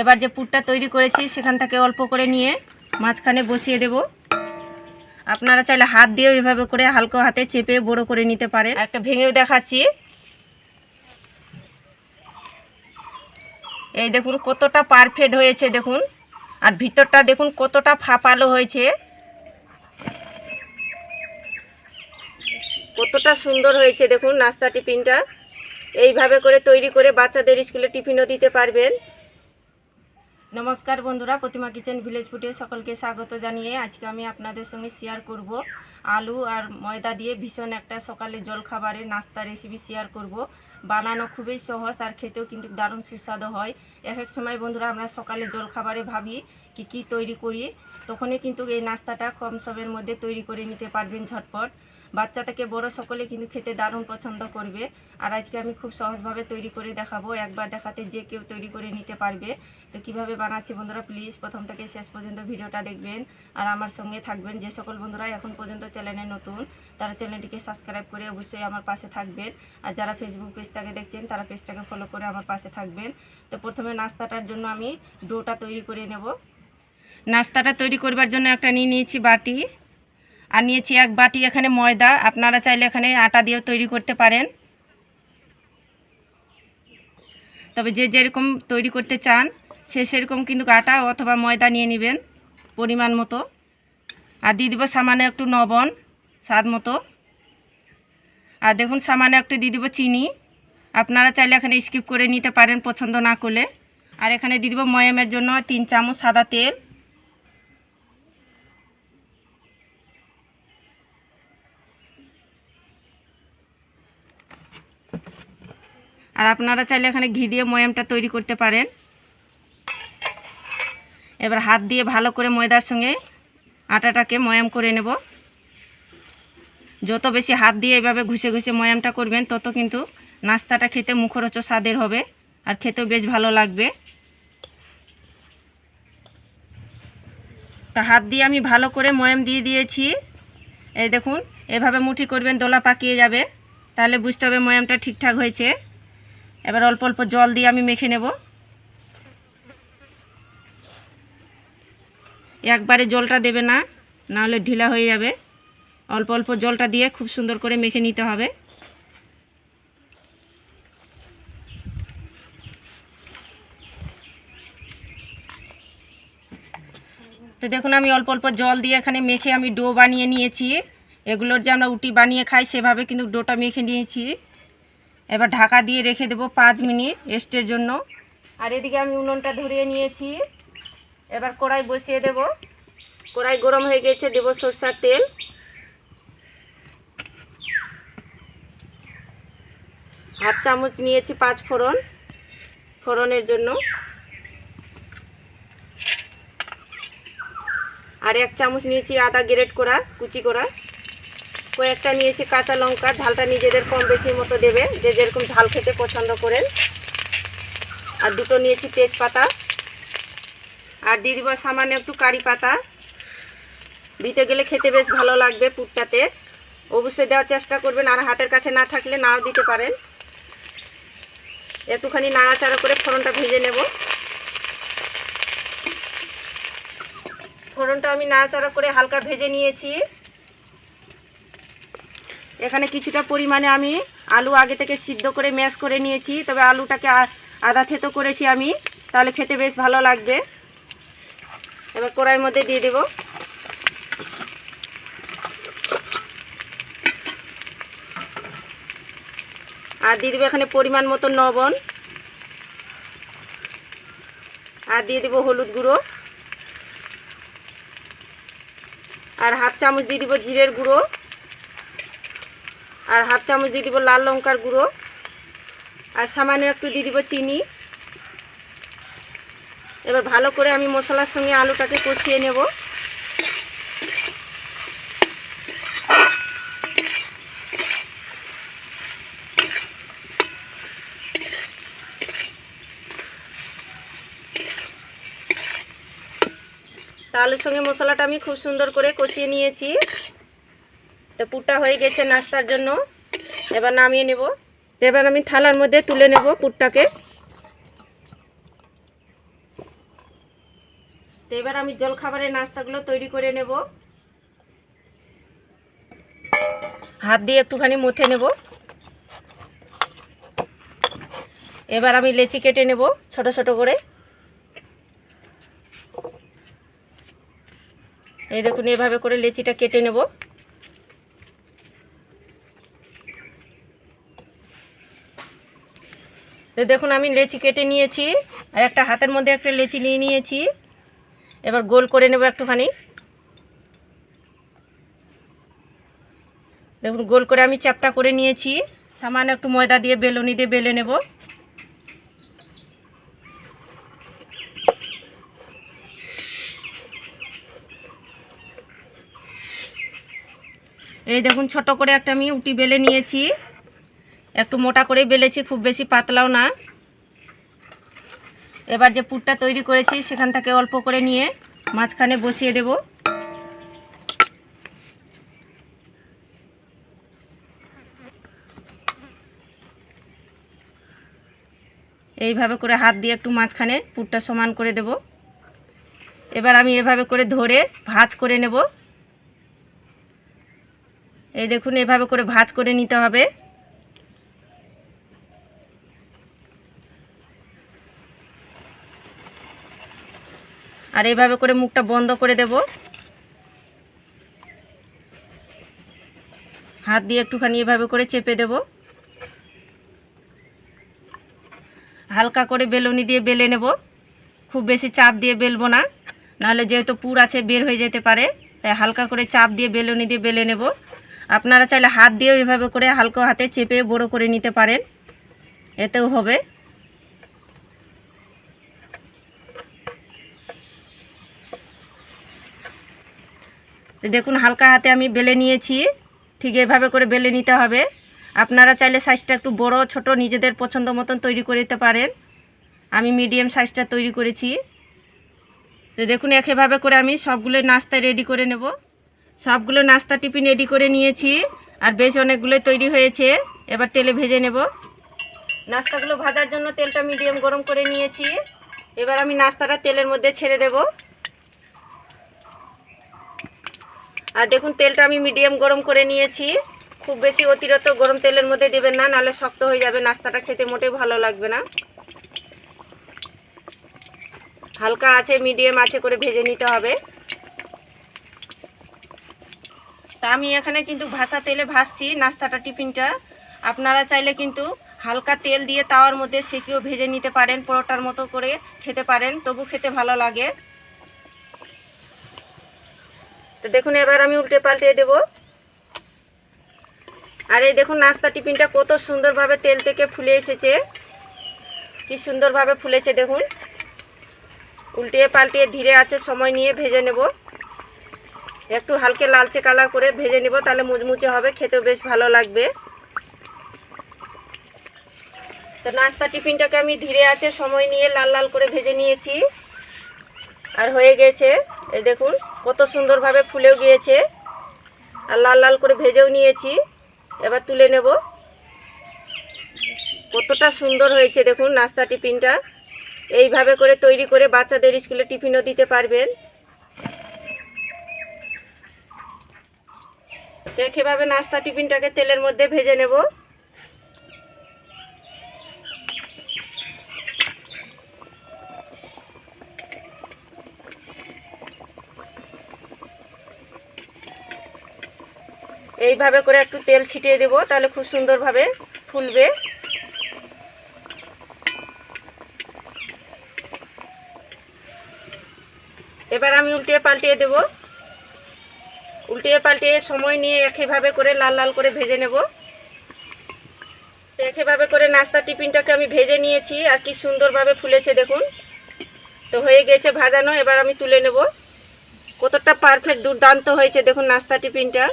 এবার যে পুরটা তৈরি করেছি, সেখান থেকে অল্প করে নিয়ে মাঝখানে বসিয়ে দেব। আপনারা চাইলে হাত দিয়েও এভাবে করে হালকা হাতে চেপে বড় করে নিতে পারেন। একটা ভেঙেও দেখাচ্ছি। এই দেখুন কতটা পারফেক্ট হয়েছে, দেখুন। আর ভিতরটা দেখুন কতটা ফাঁপালো হয়েছে। কতটা সুন্দর হয়েছে, দেখুন নাস্তা টিফিনটা। এইভাবে করে তৈরি করে বাচ্চাদের স্কুলে টিফিনও দিতে পারবেন। নমস্কার বন্ধুরা, প্রতিমা কিচেন ভিলেজ ফুডে সকলকে স্বাগত জানিয়ে আজকে আমি আপনাদের সঙ্গে শেয়ার করব। আলু আর ময়দা দিয়ে ভীষণ একটা সকালে জলখাবারের নাস্তা রেসিপি শেয়ার করব। বানানো খুবই সহজ আর খেতেও কিন্তু দারুণ সুস্বাদু হয়। এক এক সময় বন্ধুরা, আমরা সকালে জলখাবারে ভাবি কি কি তৈরি করি। তখনই কিন্তু এই নাস্তাটা কম সবের মধ্যে তৈরি করে নিতে পারবেন ঝটপট। বাচ্চা থেকে বড় সকলে কিন্তু খেতে দারুণ পছন্দ করবে। আর আজকে আমি খুব সহজভাবে তৈরি করে দেখাবো। একবার দেখাতে যে কেউ তৈরি করে নিতে পারবে। তো কীভাবে বানাচ্ছি বন্ধুরা প্লিজ প্রথম থেকে শেষ পর্যন্ত ভিডিওটা দেখবেন। আর আমার সঙ্গে থাকবেন যে সকল বন্ধুরা এখন পর্যন্ত চ্যানেলে নতুন, তারা চ্যানেলটিকে সাবস্ক্রাইব করে অবশ্যই আমার পাশে থাকবেন। আর যারা ফেসবুক পেজটাকে দেখছেন, তারা পেজটাকে ফলো করে আমার পাশে থাকবেন। তো প্রথমে নাস্তাটার জন্য আমি ডোটা তৈরি করে নেব। নাস্তাটা তৈরি করবার জন্য একটা নিয়ে নিয়েছি বাটি। আর নিয়েছি এক বাটি এখানে ময়দা। আপনারা চাইলে এখানে আটা দিয়েও তৈরি করতে পারেন। তবে যে যেরকম তৈরি করতে চান, সে সেরকম কিন্তু আটা অথবা ময়দা নিয়ে নেবেন পরিমাণ মতো। আর দিয়ে দিব সামান্য একটু নবন স্বাদ মতো। আর দেখুন, সামান্য একটু দিয়ে দিব চিনি। আপনারা চাইলে এখানে স্কিপ করে নিতে পারেন পছন্দ না করলে। আর এখানে দিয়ে দিব ময়ামের জন্য তিন চামচ সাদা তেল। আর আপনারা চাইলে এখানে ঘি দিয়ে ময়ামটা তৈরি করতে পারেন। এবার হাত দিয়ে ভালো করে ময়দার সঙ্গে আটাটাকে ময়াম করে নেব। যত বেশি হাত দিয়ে এভাবে ঘুষে ঘুষে ময়ামটা করবেন, তত কিন্তু নাস্তাটা খেতে মুখরোচ স্বাদের হবে আর খেতেও বেশ ভালো লাগবে। তা হাত দিয়ে আমি ভালো করে ময়াম দিয়ে দিয়েছি। এই দেখুন, এভাবে মুঠি করবেন, দোলা পাকিয়ে যাবে। তাহলে বুঝতে হবে ময়ামটা ঠিকঠাক হয়েছে। এবার অল্প অল্প জল দিয়ে আমি মেখে নেব। একবারে জলটা দেবে না, নাহলে ঢিলা হয়ে যাবে। অল্প অল্প জলটা দিয়ে খুব সুন্দর করে মেখে নিতে হবে। তো দেখুন, আমি অল্প অল্প জল দিয়ে এখানে মেখে আমি ডো বানিয়ে নিয়েছি। এগুলোর যে আমরা উটি বানিয়ে খাই, সেভাবে কিন্তু ডোটা মেখে নিয়েছি। এবার ঢাকা দিয়ে রেখে দেবো পাঁচ মিনিট রেস্টের জন্য। আর এদিকে আমি উনুনটা ধরিয়ে নিয়েছি। এবার কড়াই বসিয়ে দেব। কড়াই গরম হয়ে গেছে, দেবো সরষার তেল। হাফ চামচ নিয়েছি পাঁচ ফোড়ন, ফোড়নের জন্য। আর এক চামচ নিয়েছি আদা গ্রেট করা, কুচি করা। কয়েকটা নিয়েছি কাঁচা লঙ্কা, ঝালটা নিজেদের কম বেশি মতো দেবে যে যেরকম ঝাল খেতে পছন্দ করেন। আর দুটো নিয়েছি তেজপাতা। আর দিয়ে দিব সামান্য একটু কারি পাতা। দিতে গেলে খেতে বেশ ভালো লাগবে পুরটাতে। অবশ্যই দেওয়ার চেষ্টা করবেন, আর হাতের কাছে না থাকলে নাও দিতে পারেন। একটুখানি নাড়াচাড়া করে ফোড়নটা ভেজে নেব। ফোড়নটা আমি নাড়াচাড়া করে হালকা ভেজে নিয়েছি। এখানে কিছুটা পরিমাণে আমি আলু আগে থেকে সিদ্ধ করে ম্যাশ করে নিয়েছি, তবে আলুটাকে আ- আধা থেতো করেছি আমি, তাহলে খেতে বেশ ভালো লাগবে। এবার কড়াইয়ের মধ্যে দিয়ে দেব। আর দিয়ে দেবো এখানে পরিমাণ মতো লবণ। আর দিয়ে দেবো হলুদ গুঁড়ো। আর হাফ চামচ দিয়ে দিব জিরের গুঁড়ো। আর হাফ চামচ দিয়ে দিব লাল লঙ্কার গুঁড়ো। আর সামান্য একটু দিয়ে দিব চিনি। এবার ভালো করে আমি মশলার সঙ্গে আলুটাকে কষিয়ে নেব। আলুর সঙ্গে মশলাটা আমি খুব সুন্দর করে কষিয়ে নিয়েছি। তো পুরটা হয়ে গেছে নাস্তার জন্য। এবার নামিয়ে নেব। এবার আমি থালার মধ্যে তুলে নেব পুরটাকে। তো এবার আমি জলখাবারের নাস্তাগুলো তৈরি করে নেব। হাত দিয়ে একটুখানি মুথে নেব। এবার আমি লেচি কেটে নেব ছোট ছোট করে। এই দেখুন, এভাবে করে লেচিটা কেটে নেব। তো দেখুন, আমি লেচি কেটে নিয়েছি, আর একটা হাতের মধ্যে একটা লেচি নিয়ে নিয়েছি। এবার গোল করে নেব একটুখানি। দেখুন, গোল করে আমি চ্যাপটা করে নিয়েছি। সামান্য একটু ময়দা দিয়ে, বেলুনি দিয়ে বেলে নেব। এই দেখুন, ছোট করে একটা আমি উটি বেলে নিয়েছি। একটু মোটা করে বেলেছি, খুব বেশি পাতলাও না। এবার যে পুরটা তৈরি করেছি, সেখান থেকে অল্প করে নিয়ে মাঝখানে বসিয়ে দেব। এইভাবে করে হাত দিয়ে একটু মাঝখানে পুরটা সমান করে দেব। এবার আমি এভাবে করে ধরে ভাজ করে নেব। এই দেখুন, এভাবে করে ভাজ করে নিতে হবে। আর এইভাবে করে মুখটা বন্ধ করে দেব। হাত দিয়ে একটুখানি এভাবে করে চেপে দেব। হালকা করে বেলুনি দিয়ে বেলে নেব। খুব বেশি চাপ দিয়ে বেলবো না, নাহলে যেহেতু পুর আছে বের হয়ে যেতে পারে, তাই হালকা করে চাপ দিয়ে বেলুনি দিয়ে বেলে নেব। আপনারা চাইলে হাত দিয়েও এভাবে করে হালকা হাতে চেপে বড়ো করে নিতে পারেন। এতেও হবে। দেখুন, হালকা হাতে আমি বেলে নিয়েছি। ঠিক এভাবে করে বেলে নিতে হবে। আপনারা চাইলে সাইজটা একটু বড়, ছোট, নিজেদের পছন্দ মতন তৈরি করে নিতে পারেন। আমি মিডিয়াম সাইজটা তৈরি করেছি। তো দেখুন একইভাবে করে আমি সবগুলো নাস্তা রেডি করে নেব। সবগুলো নাস্তা টিফিন রেডি করে নিয়েছি। আর বেশ অনেকগুলোই তৈরি হয়েছে। এবার তেলে ভেজে নেব। নাস্তাগুলো ভাজার জন্য তেলটা মিডিয়াম গরম করে নিয়েছি। এবার আমি নাস্তাটা তেলের মধ্যে ছেড়ে দেবো। আর দেখুন, তেলটা আমি মিডিয়াম গরম করে নিয়েছি। খুব বেশি অতিরিক্ত গরম তেলের মধ্যে দেবেন না, নাহলে শক্ত হয়ে যাবে, নাস্তাটা খেতে মোটেই ভালো লাগবে না। হালকা আছে, মিডিয়াম আছে করে ভেজে নিতে হবে। তা আমি এখানে কিন্তু ভাসা তেলে ভাসছি নাস্তাটা, টিফিনটা। আপনারা চাইলে কিন্তু হালকা তেল দিয়ে তাওয়ার মধ্যে সেকেও ভেজে নিতে পারেন, পরোটার মতো করে খেতে পারেন, তবু খেতে ভালো লাগে। তো দেখুন, এবার আমি উল্টে পাল্টে দেব। আর এই দেখুন, নাস্তা টিফিনটা কত সুন্দরভাবে তেল থেকে ফুলে এসেছে। কি সুন্দরভাবে ফুলেছে দেখুন। উল্টিয়ে পাল্টে ধীরে আছে, সময় নিয়ে ভেজে নেব। একটু হালকে লালচে কালার করে ভেজে নেব, তাহলে মুচমুচে হবে, খেতেও বেশ ভালো লাগবে। তো নাস্তা টিফিনটাকে আমি ধীরে আছে, সময় নিয়ে লাল লাল করে ভেজে নিয়েছি। আর হয়ে গেছে, এই দেখুন। কত সুন্দরভাবে ফুলেও গিয়েছে। আর লাল লাল করে ভেজেও নিয়েছি। এবার তুলে নেব। কতটা সুন্দর হয়েছে দেখুন নাস্তা টিফিনটা। এইভাবে করে তৈরি করে বাচ্চাদের স্কুলে টিফিনও দিতে পারবেন। দেখেভাবে নাস্তা টিফিনটাকে তেলের মধ্যে ভেজে নেব। এইভাবে করে একটু তেল ছিটিয়ে দেব, তাহলে খুব সুন্দরভাবে ফুলবে। এবার আমি উল্টিয়ে পাল্টিয়ে দেব। উল্টিয়ে পাল্টিয়ে সময় নিয়ে একইভাবে করে লাল লাল করে ভেজে নেব। একইভাবে করে নাস্তা টিফিনটাকে আমি ভেজে নিয়েছি, আর কি সুন্দরভাবে ফুলেছে দেখুন। তো হয়ে গেছে ভাজানো, এবার আমি তুলে নেব। কতটা পারফেক্ট দুর্দান্ত হয়েছে দেখুন নাস্তা টিফিনটা।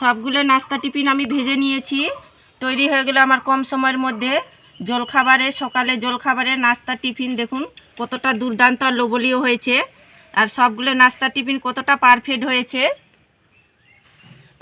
সবগুলো নাস্তা টিফিন আমি ভেজে নিয়েছি। তৈরি হয়ে গেলো আমার কম সময়ের মধ্যে জলখাবারে, সকালে জলখাবারে নাস্তা টিফিন। দেখুন কতটা দুর্দান্ত আর লোবলীয় হয়েছে। আর সবগুলো নাস্তা টিফিন কতটা পারফেক্ট হয়েছে।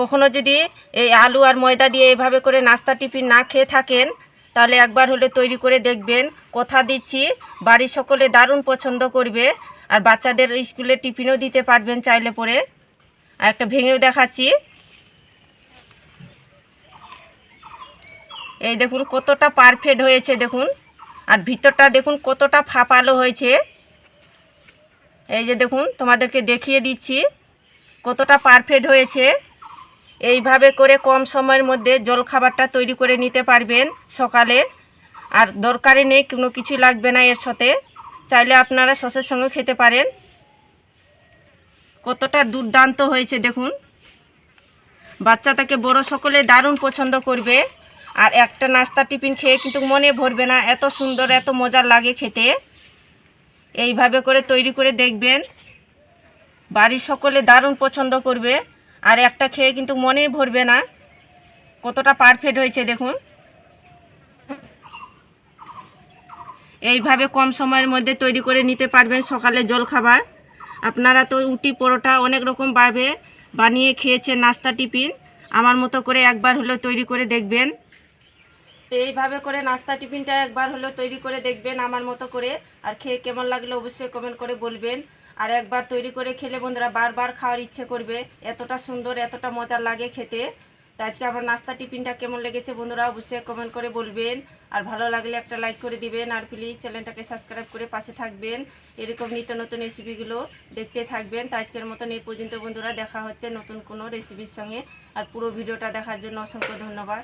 কখনো যদি এই আলু আর ময়দা দিয়ে এভাবে করে নাস্তা টিফিন না খেয়ে থাকেন, তাহলে একবার হলে তৈরি করে দেখবেন। কথা দিচ্ছি, বাড়ির সকলে দারুণ পছন্দ করবে। আর বাচ্চাদের স্কুলে টিফিনও দিতে পারবেন চাইলে পরে। আর একটা ভেঙেও দেখাচ্ছি এই দেখুন কতটা পারফেক্ট হয়েছে দেখুন। আর ভিতরটা দেখুন কতটা ফাঁপালো হয়েছে। এই যে দেখুন, তোমাদেরকে দেখিয়ে দিচ্ছি কতটা পারফেক্ট হয়েছে। এইভাবে করে কম সময়ের মধ্যে জলখাবারটা তৈরি করে নিতে পারবেন সকালে। আর দরকারই নেই, কোনো কিছু লাগবে না এর সাথে। চাইলে আপনারা সসের সঙ্গে খেতে পারেন। কতটা দুর্দান্ত হয়েছে দেখুন। বাচ্চা থেকে বড় সকলে দারুণ পছন্দ করবে। আর একটা নাস্তা টিফিন খেয়ে কিন্তু মনে ভরবে না, এত সুন্দর, এত মজার লাগে খেতে। এইভাবে করে তৈরি করে দেখবেন, বাড়ির সকলে দারুণ পছন্দ করবে, আর একটা খেয়ে কিন্তু মনেই ভরবে না। কতটা পারফেক্ট হয়েছে দেখুন। এইভাবে কম সময়ের মধ্যে তৈরি করে নিতে পারবেন সকালে জলখাবার আপনারা তো উটি পরোটা অনেক রকম ভাবে বানিয়ে খেয়েছেন নাস্তা, টিফিন। আমার মতো করে একবার হলেও তৈরি করে দেখবেন। এইভাবে করে নাস্তা টিফিনটা একবার হলেও তৈরি করে দেখবেন আমার মতো করে। আর খেয়ে কেমন লাগল অবশ্যই কমেন্ট করে বলবেন। আর একবার তৈরি করে খেলে বন্ধুরা বারবার খাওয়ার ইচ্ছে করবে। এতটা সুন্দর, এতটা মজার লাগে খেতে। তো আজকে আমার নাস্তা টিফিনটা কেমন লেগেছে বন্ধুরা অবশ্যই কমেন্ট করে বলবেন। আর ভালো লাগলে একটা লাইক করে দিবেন। আর প্লিজ চ্যানেলটাকে সাবস্ক্রাইব করে পাশে থাকবেন। এরকম নিত্য নতুন রেসিপিগুলো দেখতে থাকবেন। তো আজকের মতন এই পর্যন্ত বন্ধুরা দেখা হচ্ছে নতুন কোনো রেসিপির সঙ্গে। আর পুরো ভিডিওটা দেখার জন্য অসংখ্য ধন্যবাদ।